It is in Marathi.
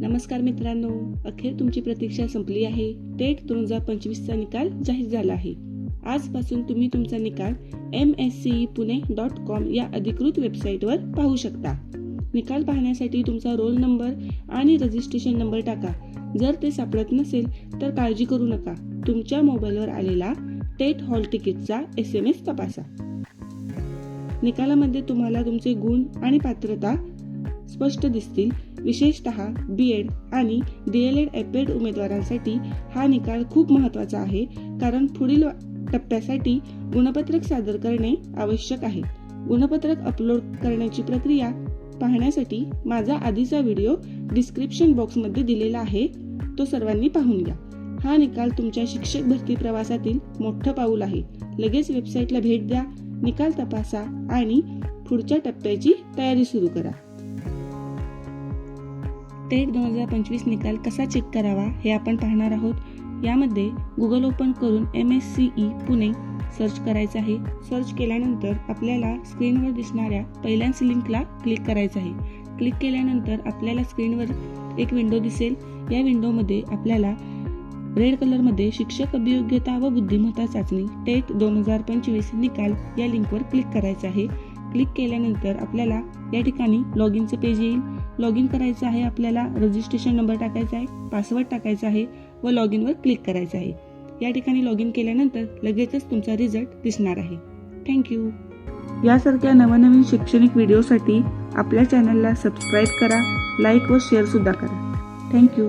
नमस्कार मित्रांनो अखेर तुमची प्रतीक्षा संपली आहे. टेट दोन हजार पंचवीसचा निकाल जाहीर झाला आहे. आजपासून तुम्ही तुमचा निकाल M S C Pune dot com या अधिकृत वेबसाईटवर पाहू शकता. निकाल पाहण्यासाठी तुमचा रोल नंबर आणि रजिस्ट्रेशन नंबर टाका. जर ते सापडत नसेल तर काळजी करू नका. तुमच्या मोबाईलवर आलेला टेट हॉल तिकीटचा एस एम एस तपासा. निकालामध्ये तुम्हाला तुमचे गुण आणि पात्रता स्पष्ट दिसतील. विशेषत बी एड आणि डी एल एड एपेड उमेदवारांसाठी हा निकाल खूप महत्त्वाचा आहे कारण पुढील टप्प्यासाठी गुणपत्रक सादर करणे आवश्यक आहे. गुणपत्रक अपलोड करण्याची प्रक्रिया पाहण्यासाठी माझा आधीचा व्हिडिओ डिस्क्रिप्शन बॉक्समध्ये दिलेला आहे तो सर्वांनी पाहून घ्या. हा निकाल तुमच्या शिक्षक भरती प्रवासातील मोठं पाऊल आहे. लगेच वेबसाईटला भेट द्या निकाल तपासा आणि पुढच्या टप्प्याची तयारी सुरू करा. टेट दोन हजार पंचवीस निकाल कसा चेक करावा हे आपण पाहणार आहोत. यामध्ये गुगल ओपन करून M S C E Pune search करायचं आहे. सर्च केल्यानंतर आपल्याला स्क्रीनवर दिसणाऱ्या पहिल्याच लिंकला क्लिक करायचं आहे. क्लिक केल्यानंतर आपल्याला स्क्रीनवर एक विंडो दिसेल. या विंडोमध्ये आपल्याला रेड कलरमध्ये शिक्षक अभियोग्यता व बुद्धिमत्ता चाचणी टेट दोन हजार पंचवीस निकाल या लिंकवर क्लिक करायचं आहे. क्लिक केल्यानंतर आपल्याला या ठिकाणी लॉग इनचं पेज येईल. लॉग इन करायचं आहे आपल्याला रजिस्ट्रेशन नंबर टाकायचा आहे पासवर्ड टाकायचा आहे व लॉग इनवर क्लिक करायचं आहे. या ठिकाणी लॉग इन केल्यानंतर लगेचच तुमचा रिझल्ट दिसणार आहे. थँक्यू यासारख्या नवनवीन शैक्षणिक व्हिडिओसाठी आपल्या चॅनलला सबस्क्राईब करा लाईक व शेअरसुद्धा करा. थँक्यू